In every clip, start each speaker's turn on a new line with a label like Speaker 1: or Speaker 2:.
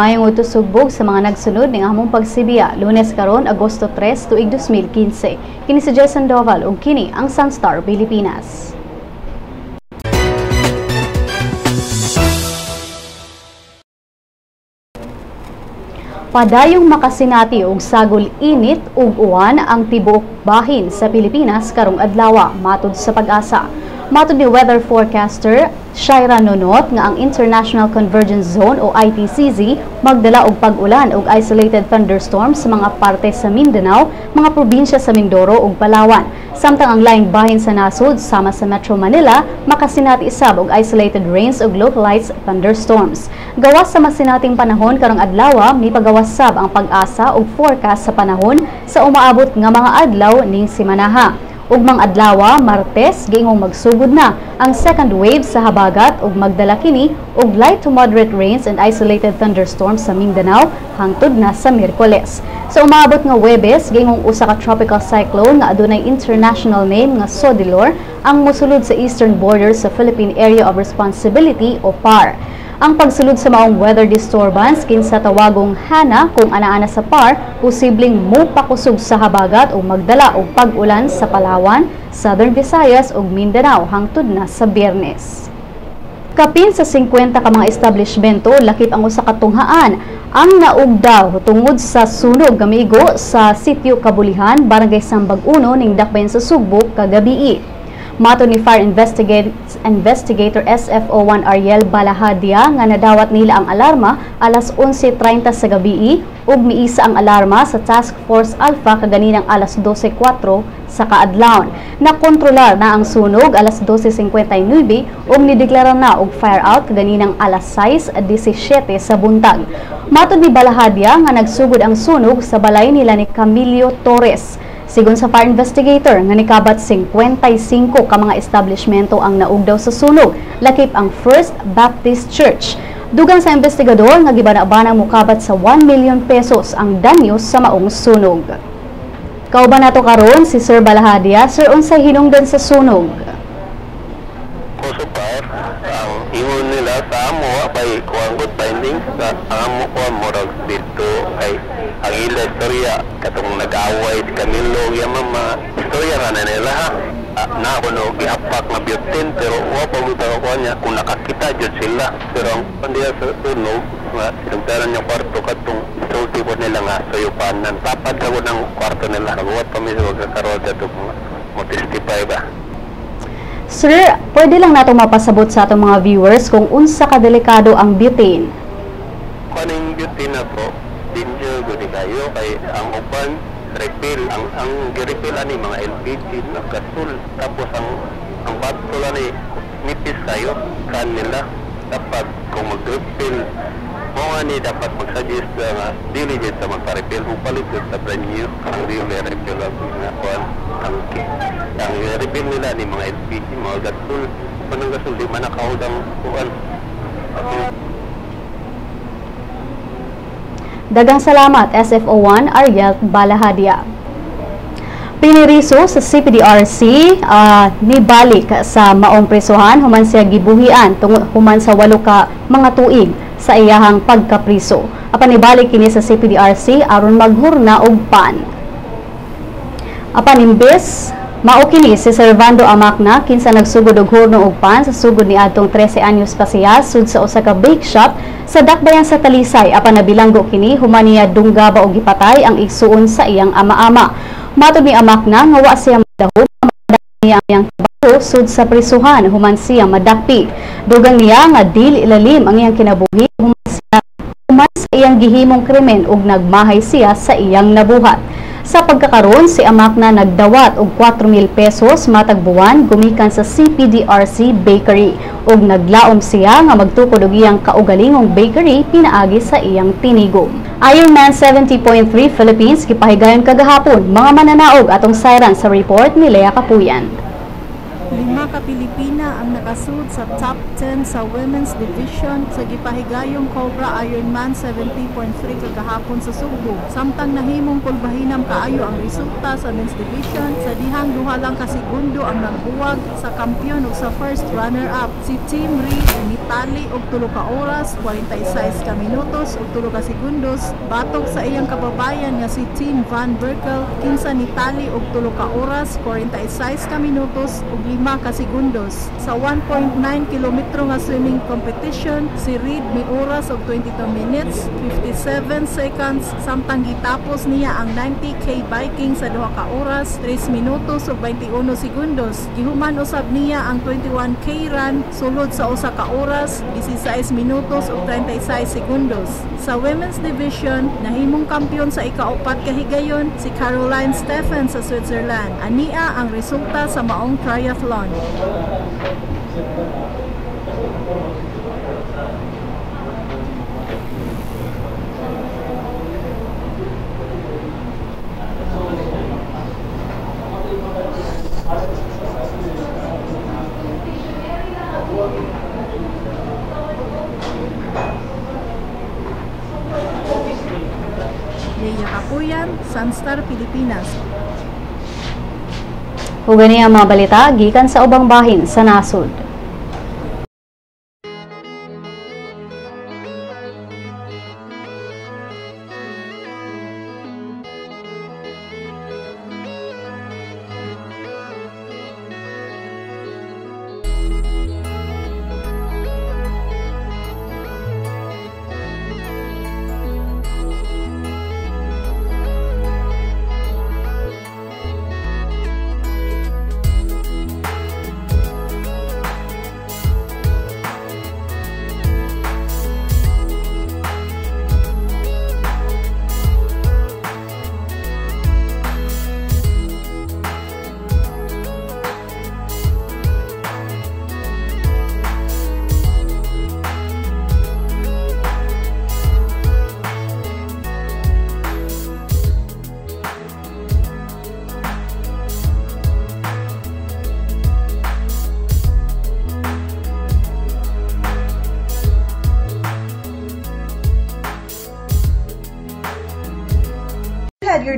Speaker 1: Mayong utusugbog sa mga nagsunod ng among pagsibiya, lunes karon Agosto 3, tuig 2015. Kini si Jason Doval ug kini ang Sunstar Pilipinas. Padayong makasinati og sagol init ug uwan ang tibuok bahin sa Pilipinas karong adlaw matud sa pag-asa. Matud ni weather forecaster Shaira Nonot nga ang International Convergence Zone o ITCZ magdala og pag-ulan ug isolated thunderstorms sa mga parte sa Mindanao, mga probinsya sa Mindoro ug Palawan. Samtang ang laing bahin sa nasod sama sa Metro Manila makasinati isab og isolated rains ug localized thunderstorms. Gawas sa masinating panahon karong adlaw, mipagawas sab ang pag-asa ug forecast sa panahon sa umaabot nga mga adlaw ning simanaha. Ugmang adlaw, Martes, giingong magsugod na ang second wave sa habagat ug magdala kini og light to moderate rains and isolated thunderstorms sa Mindanao hangtod na sa Miyerkules. Sa umaabot nga Webes, giingong usa ka tropical cyclone nga adunay international name nga Sodilor ang mosulod sa eastern border sa Philippine Area of Responsibility o PAR. Ang pagsulod sa maong weather disturbance kinsa tawagong HANA kung ana-ana sa PAR, posibleng mopakusog sa habagat o magdala og pag-ulan sa Palawan, Southern Visayas ug Mindanao hangtod na sa Biyernes. Kapin sa 50 ka mga establishmento lakip ang usa ka tunghaan ang naugdaw tungod sa sunog gamigo sa sitio Kabulihan, Barangay Sambag 1 ning Dakbayan sa Sugbok kagabi. Mato ni Fire Investigator SFO1 Ariel Balahadia nga nadawat nila ang alarma alas 11.30 sa gabi ug miisa ang alarma sa Task Force Alpha kaganinang alas 12.04 sa kaadlawon. Nakontrolar na ang sunog alas 12.59 ug nideklara na og fire out kaganinang alas 6.17 sa buntag. Mato ni Balahadia nga nagsugod ang sunog sa balay nila ni Camilio Torres. Sigon sa fire investigator, nga nikabat 55 ka mga establishmento ang naugdaw sa sunog, lakip ang First Baptist Church. Dugang sa investigador nga gibana-bana mukabat sa 1 million pesos ang danyo sa maong sunog. Kauban nato karon si Sir Balahadia, Sir unsay hinungdan sa sunog?
Speaker 2: Fire, ang ingon nila sa amo kay kuang good findings sa amo ko murag dito. Kay ang ila istorya katong nag-away si Camilo yung mama istorya nga na nila ha? Ah, na ako no gihapak na butane pero wa pa mo ko niya kung nakakita jud sila. Pero ang pandiya sa tunog nga sinugdaran niya kwarto katong sulti po nila nga suyupanan tapad sa ng kwarto nila. Nagawat pa mi sa magkakaroon dito mo testify ba
Speaker 1: Sir, pwede lang nato mapasabot sa atong mga viewers kung unsa ka delikado ang butane.
Speaker 2: kaning beauty na po danger gud kayo. Kay ang uban refill. Ang ang refill ani mga LPG na gasol tapos ang ang batol ani nipis kayo. Kan nila dapat kung mag-refill ni dapat mag-suggest na nga dili jud sa magpa-refill kung palit jud sa brand new. Ang real refill ang nga kuan ang ang refill nila ni mga LPG mga gasol panang gasol di man nakahold ang kuan
Speaker 1: Dagang salamat SFO1 Ariel Balahadia. Piniriso sa CPDRC uh, nibalik sa maong presohan human siya gibuhian tungod human sa walo ka mga tuig sa iyahang pagkapriso. Apan nibalik kini sa CPDRC aron maghurna og pan. Apan imbes Mao kini si Servando Amakna kinsa nagsugod og horno og pan sa sugod ni adtong 13 anyos pa siya sud sa usa ka bake shop sa dakbayan sa Talisay apan nabilanggo kini human niya dunggaba og gipatay ang igsuon sa iyang ama-ama. Matod ni Amakna nga wa siya madahom niya ang trabaho sud sa prisuhan human siya madakpi. Dugang niya nga dili ilalim ang iyang kinabuhi human siya human sa iyang gihimong krimen ug nagmahay siya sa iyang nabuhat. Sa pagkakaroon, si Amak na nagdawat og 4,000 pesos matag buwan gumikan sa CPDRC Bakery ug naglaom siya nga magtukod og iyang kaugalingong bakery pinaagi sa iyang tinigom. Ironman 70.3 Philippines gipahigayon kagahapon mga mananaog atong siren sa report ni Lea Kapuyan.
Speaker 3: Lima ka Pilipina ang nakasud sa top 10 sa women's division sa gipahigayong Cobra Ironman 70.3 kagahapon sa Sugbo. Samtang nahimong pulbahinam kaayo ang resulta sa men's division sa dihang duha lang ka segundo ang nagbuwag sa kampyon ug sa first runner-up si Team Reed nitali og tulo ka oras 46 ka minutos ug tulo ka segundos batok sa iyang kababayan nga si Team Van Berkel kinsa nitali og tulo ka oras 46 ka minutos ug 5 ka segundos. Sa 1.9 kilometro nga swimming competition, si Reed mi oras og 22 minutes, 57 seconds, samtang gitapos niya ang 90k biking sa duha ka oras, 3 minutos ug 21 segundos. Gihuman usab niya ang 21k run sulod sa usa ka oras, 16 minutos ug 36 segundos. Sa women's division, nahimong kampyon sa ikaupat kahigayon si Caroline Steffen sa Switzerland. Ania ang resulta sa maong triathlon Salon. Leia Kapuyan, Sunstar Pilipinas.
Speaker 1: Ug gani ang mga balita gikan sa ubang bahin sa nasod.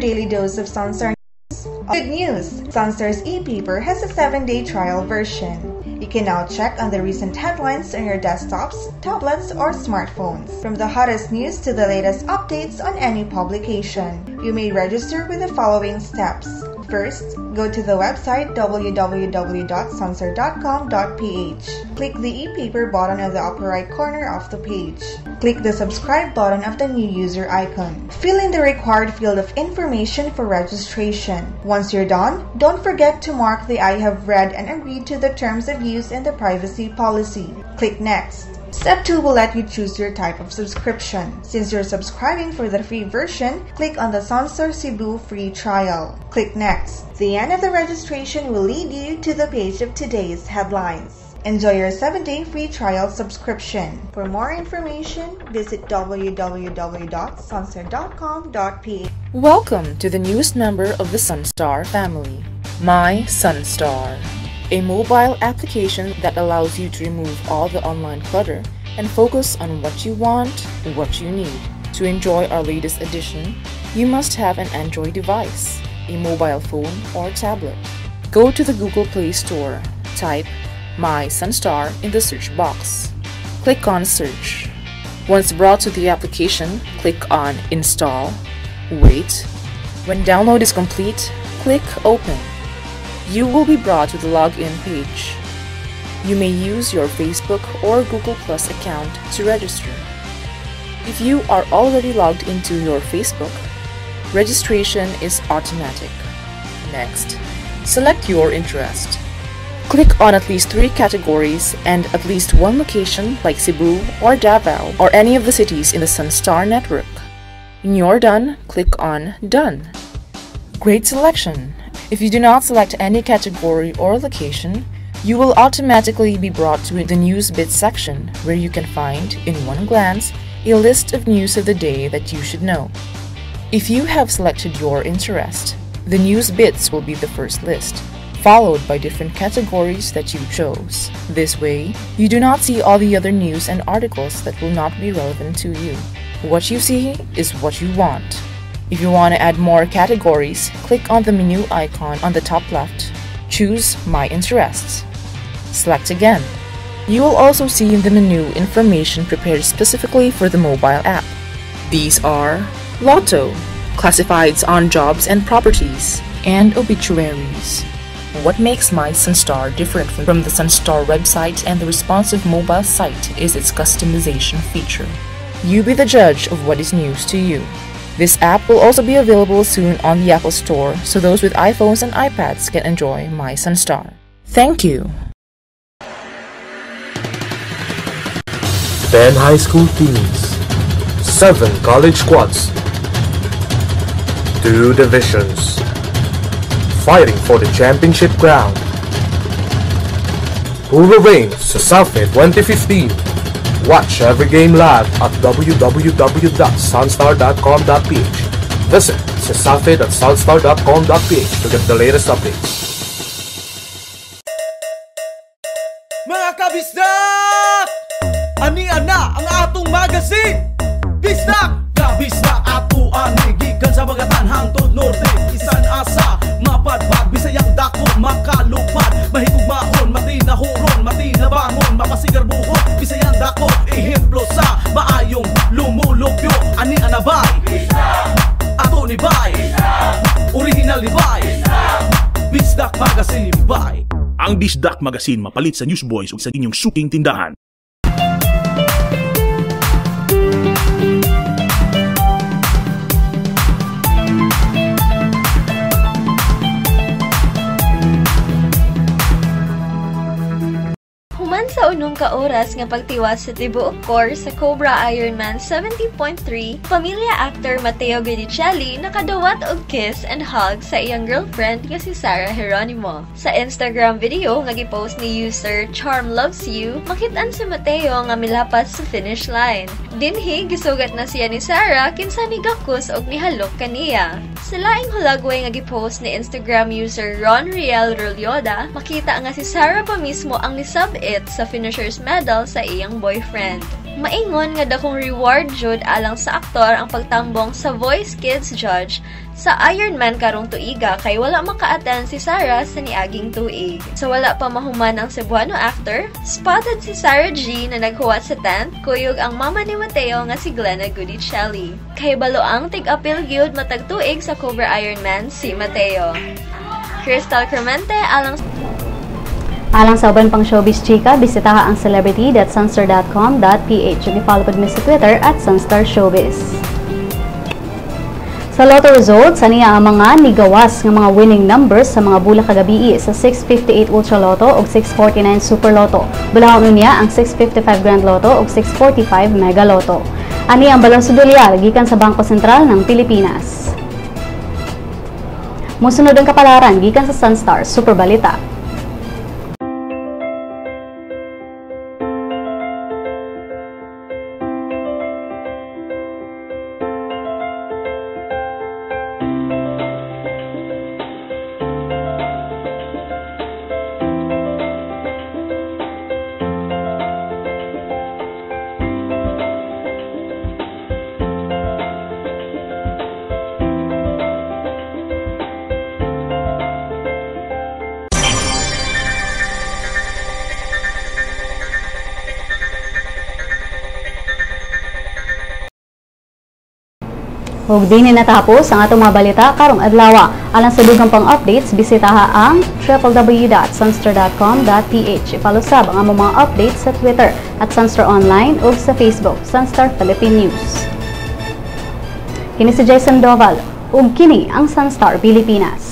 Speaker 4: Daily dose of Sunstar news. Good news! Sunstar's e-paper has a 7-day trial version. You can now check on the recent headlines on your desktops, tablets, or smartphones. From the hottest news to the latest updates on any publication. You may register with the following steps. First, go to the website www.sunstar.com.ph. Click the e-paper button at the upper right corner of the page. Click the subscribe button of the new user icon. Fill in the required field of information for registration. Once you're done, don't forget to mark the I have read and agreed to the terms of use in the privacy policy. Click next. Step 2 will let you choose your type of subscription. Since you're subscribing for the free version, click on the Sunstar Cebu free trial. Click next. The end of the registration will lead you to the page of today's headlines. Enjoy your 7-day free trial subscription. For more information, visit www.sunstar.com.ph.
Speaker 5: Welcome to the newest member of the Sunstar family, My Sunstar, a mobile application that allows you to remove all the online clutter and focus on what you want, and what you need. To enjoy our latest edition, you must have an Android device, a mobile phone, or tablet. Go to the Google Play Store, type My Sunstar in the search box. Click on Search. Once brought to the application, click on Install. Wait. When download is complete, click Open. You will be brought to the login page. You may use your Facebook or Google Plus account to register. If you are already logged into your Facebook, registration is automatic. Next, select your interest. Click on at least three categories and at least one location like Cebu or Davao or any of the cities in the Sunstar network. When you're done, click on Done. Great selection! If you do not select any category or location, you will automatically be brought to the News Bits section where you can find, in one glance, a list of news of the day that you should know. If you have selected your interest, the News Bits will be the first list, followed by different categories that you chose. This way, you do not see all the other news and articles that will not be relevant to you. What you see is what you want. If you want to add more categories, click on the menu icon on the top left. Choose My Interests. Select again. You will also see in the menu information prepared specifically for the mobile app. These are Lotto, classifieds on jobs and properties, and obituaries. What makes My Sunstar different from the Sunstar website and the responsive mobile site is its customization feature. You be the judge of what is news to you. This app will also be available soon on the Apple Store so those with iPhones and iPads can enjoy My Sunstar. Thank you.
Speaker 6: 10 high school teams, 7 college squads, 2 divisions, fighting for the championship crown. Who will reign Southmid 2015? Watch every game live at www.sunstar.com.ph. Visit sa at sunstar.com.ph to get the latest updates.
Speaker 7: Mga kabisdak! Ani-ana ang atong magasin! Bisdak! Kabisdak ato ani gikan sa bagatan hangtod norte Isan asa, bisayang dako, makalupad Mahitugmaon, matinahuron, matinabangon, mapasigar buhok Bisayang dako, ehemplo sa maayong lumulupyo Ani-ana bay? Ato ni bay? Original ni bay? Bisdak Magazine bay
Speaker 8: Ang Bisdak Magazine mapalit sa Newsboys ug sa inyong suking tindahan.
Speaker 9: Sa unong ka oras nga pagtiwas sa tibuok core sa Cobra Ironman 70.3, pamilya actor Mateo Guidicelli nakadawat og kiss and hug sa iyang girlfriend nga si Sarah Geronimo. Sa Instagram video nga gipost ni user Charm Loves You, makitaan si Mateo nga milapas sa finish line. Dinhi gisugat na siya ni Sarah kinsa ni gakus og nihalok kaniya. Sa laing hulagway nga gipost ni Instagram user Ron Riel Rulyoda, makita nga si Sarah pa mismo ang nisab it sa finisher's medal sa iyang boyfriend. Maingon nga dakong reward jud alang sa aktor ang pagtambong sa Voice Kids Judge sa Ironman karong tuiga kay wala maka-attend si Sarah sa niaging tuig. Sa wala pa mahuman ang Cebuano actor, spotted si Sarah G na naghuwat sa tent kuyog ang mama ni Mateo nga si Glenna Gudicelli. Kay balo ang tig-apil gyud matag tuig sa Cobra Ironman si Mateo. Crystal Cremente alang
Speaker 1: Alang sa uban pang showbiz chika, bisitaha ang celebrity.sunstar.com.ph ug i-follow pod mi sa Twitter at Sunstar Showbiz. Sa lotto results, aniya ang mga nigawas nga mga winning numbers sa mga bula kagabi sa 658 Ultra Lotto ug 649 Super Lotto. Bulahon niya ang 655 Grand Lotto ug 645 Mega Lotto. Ani ang balon sudulyar gikan sa Bangko Sentral ng Pilipinas. Musunod ang kapalaran gikan sa Sunstar Super Balita. Ug dinhi natapos ang atong mga balita karong adlaw. Alang sa dugang pang updates, bisitaha ang www.sunstar.com.ph. Follow sab ang among mga updates sa Twitter at Sunstar Online ug sa Facebook, Sunstar Philippine News. Kini si Jason Doval ug kini ang Sunstar Pilipinas.